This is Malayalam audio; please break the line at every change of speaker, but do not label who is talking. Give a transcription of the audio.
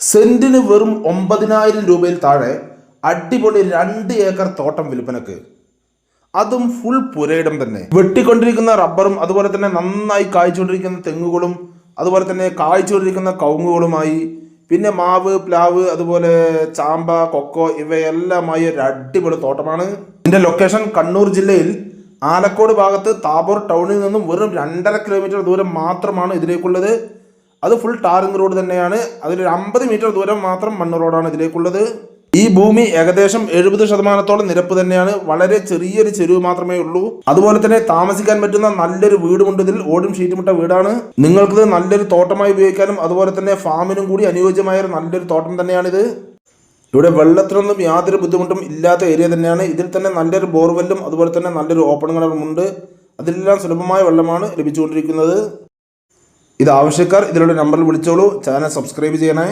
സെന്റിന് വെറും ഒമ്പതിനായിരം രൂപയിൽ താഴെ അടിപൊളി രണ്ട് ഏക്കർ തോട്ടം വിൽപ്പനക്ക്. അതും ഫുൾ പുരയിടം തന്നെ. വെട്ടിക്കൊണ്ടിരിക്കുന്ന റബ്ബറും അതുപോലെ തന്നെ നന്നായി കായ്ച്ചുകൊണ്ടിരിക്കുന്ന തെങ്ങുകളും അതുപോലെ തന്നെ കായ്ച്ചുകൊണ്ടിരിക്കുന്ന കവുങ്ങുകളുമായി പിന്നെ മാവ് പ്ലാവ് അതുപോലെ ചാമ്പ കൊക്കോ ഇവയെല്ലാമായി ഒരു അടിപൊളി തോട്ടമാണ്. ഇതിന്റെ ലൊക്കേഷൻ കണ്ണൂർ ജില്ലയിൽ ആലക്കോട് ഭാഗത്ത് താബോർ ടൗണിൽ നിന്നും വെറും രണ്ടര കിലോമീറ്റർ ദൂരം മാത്രമാണ് ഇതിലേക്കുള്ളത്. അത് ഫുൾ ടാറിംഗ് റോഡ് തന്നെയാണ്. അതിലൊരു അമ്പത് മീറ്റർ ദൂരം മാത്രം മണ്ണ് റോഡാണ് ഇതിലേക്കുള്ളത്. ഈ ഭൂമി ഏകദേശം എഴുപത് ശതമാനത്തോളം നിരപ്പ് തന്നെയാണ്. വളരെ ചെറിയൊരു ചെരുവ് മാത്രമേ ഉള്ളൂ. അതുപോലെ തന്നെ താമസിക്കാൻ പറ്റുന്ന നല്ലൊരു വീടുമുണ്ട് ഇതിൽ. ഓടും ഷീറ്റുമിട്ട വീടാണ്. നിങ്ങൾക്കിത് നല്ലൊരു തോട്ടമായി ഉപയോഗിക്കാനും അതുപോലെ തന്നെ ഫാമിനും കൂടി അനുയോജ്യമായ നല്ലൊരു തോട്ടം തന്നെയാണിത്. ഇവിടെ വെള്ളത്തിനൊന്നും യാതൊരു ബുദ്ധിമുട്ടും ഇല്ലാത്ത ഏരിയ തന്നെയാണ്. ഇതിൽ തന്നെ നല്ലൊരു ബോർവെല്ലും അതുപോലെ തന്നെ നല്ലൊരു ഓപ്പൺ കിണറും ഉണ്ട്. അതിലെല്ലാം സുലഭമായ വെള്ളമാണ് ലഭിച്ചുകൊണ്ടിരിക്കുന്നത്. ഇത് ആവശ്യക്കാർ ഇതിലൂടെ നമ്പറിൽ വിളിച്ചോളൂ. ചാനൽ സബ്സ്ക്രൈബ് ചെയ്യണേ.